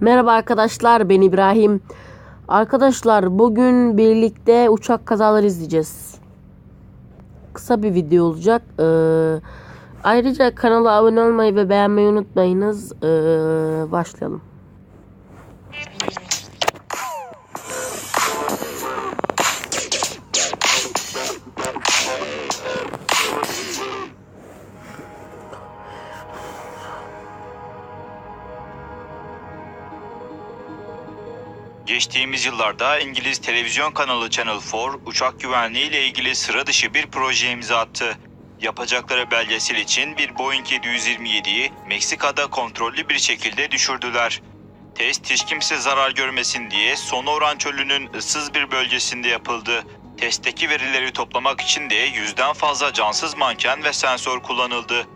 Merhaba arkadaşlar ben İbrahim. Arkadaşlar bugün birlikte uçak kazaları izleyeceğiz. Kısa bir video olacak. Ee, ayrıca kanala abone olmayı ve beğenmeyi unutmayınız. Ee, başlayalım. Geçtiğimiz yıllarda İngiliz televizyon kanalı Channel 4 uçak güvenliği ile ilgili sıra dışı bir proje imza attı. Yapacakları belgesel için bir Boeing 727'yi Meksika'da kontrollü bir şekilde düşürdüler. Test hiç kimse zarar görmesin diye Sonoran Çölü'nün ıssız bir bölgesinde yapıldı. Testteki verileri toplamak için de yüzden fazla cansız manken ve sensör kullanıldı.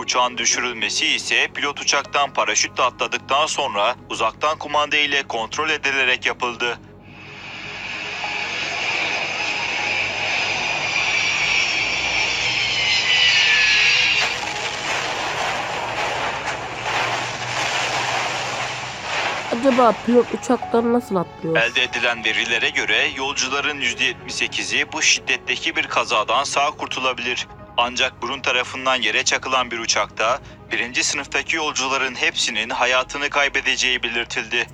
Uçağın düşürülmesi ise pilot uçaktan paraşütle atladıktan sonra uzaktan kumanda ile kontrol edilerek yapıldı. Acaba pilot uçaktan nasıl atlıyor? Elde edilen verilere göre yolcuların %78'i bu şiddetteki bir kazadan sağ kurtulabilir. Ancak burun tarafından yere çakılan bir uçakta birinci sınıftaki yolcuların hepsinin hayatını kaybedeceği belirtildi.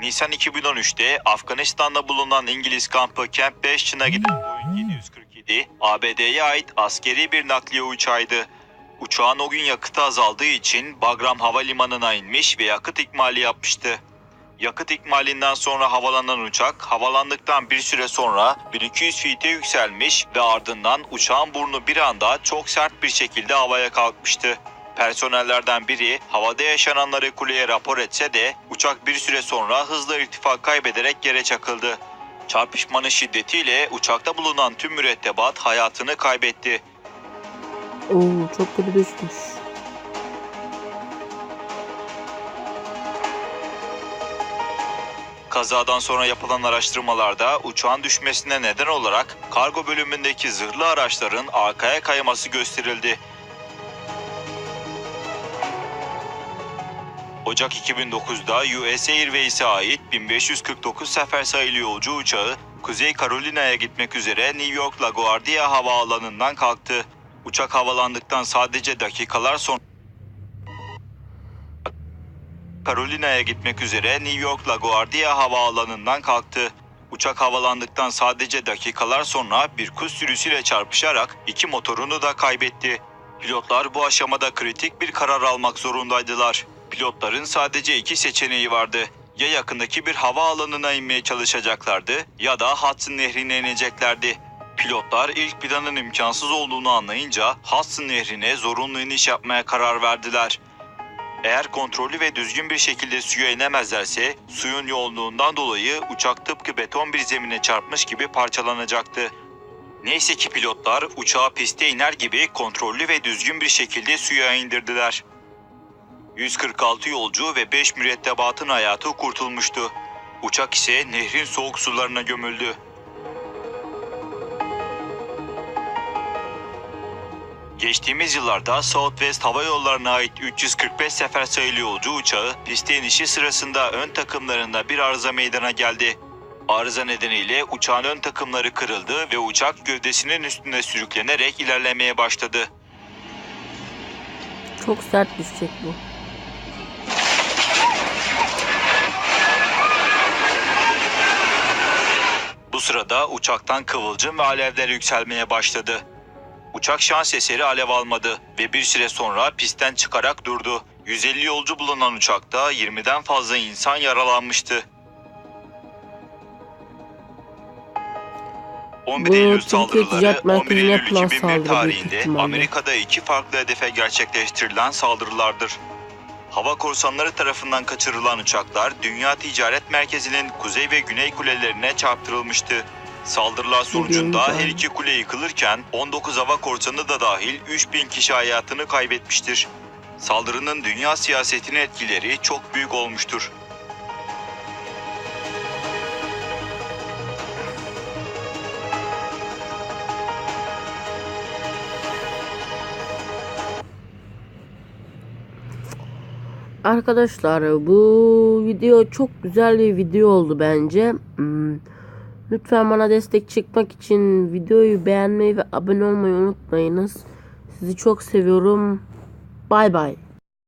Nisan 2013'te Afganistan'da bulunan İngiliz kampı Camp 5'çına giden Boeing 747, ABD'ye ait askeri bir nakliye uçağıydı. Uçağın o gün yakıtı azaldığı için Bagram Havalimanı'na inmiş ve yakıt ikmali yapmıştı. Yakıt ikmalinden sonra havalanan uçak havalandıktan bir süre sonra 1200 feet'e yükselmiş ve ardından uçağın burnu bir anda çok sert bir şekilde havaya kalkmıştı. Personellerden biri havada yaşananları kuleye rapor etse de uçak bir süre sonra hızla irtifa kaybederek yere çakıldı. Çarpışmanın şiddetiyle uçakta bulunan tüm mürettebat hayatını kaybetti. Oo çok kötü düşmüş. Kazadan sonra yapılan araştırmalarda uçağın düşmesine neden olarak kargo bölümündeki zırhlı araçların arkaya kayması gösterildi. Ocak 2009'da US Airways'e ait 1549 sefer sayılı yolcu uçağı Kuzey Carolina'ya gitmek üzere New York LaGuardia Havaalanı'ndan kalktı. Uçak havalandıktan sadece dakikalar sonra Carolina'ya gitmek üzere New York LaGuardia Havaalanı'ndan kalktı. Uçak havalandıktan sadece dakikalar sonra bir kuş sürüsüyle çarpışarak iki motorunu da kaybetti. Pilotlar bu aşamada kritik bir karar almak zorundaydılar. Pilotların sadece iki seçeneği vardı. Ya yakındaki bir havaalanına inmeye çalışacaklardı ya da Hudson Nehri'ne ineceklerdi. Pilotlar ilk planın imkansız olduğunu anlayınca Hudson Nehri'ne zorunlu iniş yapmaya karar verdiler. Eğer kontrollü ve düzgün bir şekilde suya inemezlerse suyun yoğunluğundan dolayı uçak tıpkı beton bir zemine çarpmış gibi parçalanacaktı. Neyse ki pilotlar uçağı piste iner gibi kontrollü ve düzgün bir şekilde suya indirdiler. 146 yolcu ve 5 mürettebatın hayatı kurtulmuştu. Uçak ise nehrin soğuk sularına gömüldü. Geçtiğimiz yıllarda Southwest Hava Yolları'na ait 345 sefer sayılı yolcu uçağı piste inişi sırasında ön takımlarında bir arıza meydana geldi. Arıza nedeniyle uçağın ön takımları kırıldı ve uçak gövdesinin üstüne sürüklenerek ilerlemeye başladı. Çok sert düşecek bu. Bu sırada uçaktan kıvılcım ve alevler yükselmeye başladı. Uçak şans eseri alev almadı ve bir süre sonra pistten çıkarak durdu. 150 yolcu bulunan uçakta 20'den fazla insan yaralanmıştı. 11 Bu Eylül Türkiye saldırıları Ticaret 11 Merkezi'ne Eylül yapılan 2001 saldırı büyük tarihinde ihtimalle. Amerika'da iki farklı hedefe gerçekleştirilen saldırılardır. Hava korsanları tarafından kaçırılan uçaklar Dünya Ticaret Merkezi'nin kuzey ve güney kulelerine çarptırılmıştı. Saldırılar sonucunda her iki kule yıkılırken 19 hava korsanı da dahil 3000 kişi hayatını kaybetmiştir. Saldırının dünya siyasetine etkileri çok büyük olmuştur. Arkadaşlar bu video çok güzel bir video oldu bence. Hmm, Lütfen bana destek çıkmak için videoyu beğenmeyi ve abone olmayı unutmayınız. Sizi çok seviyorum. Bay bay.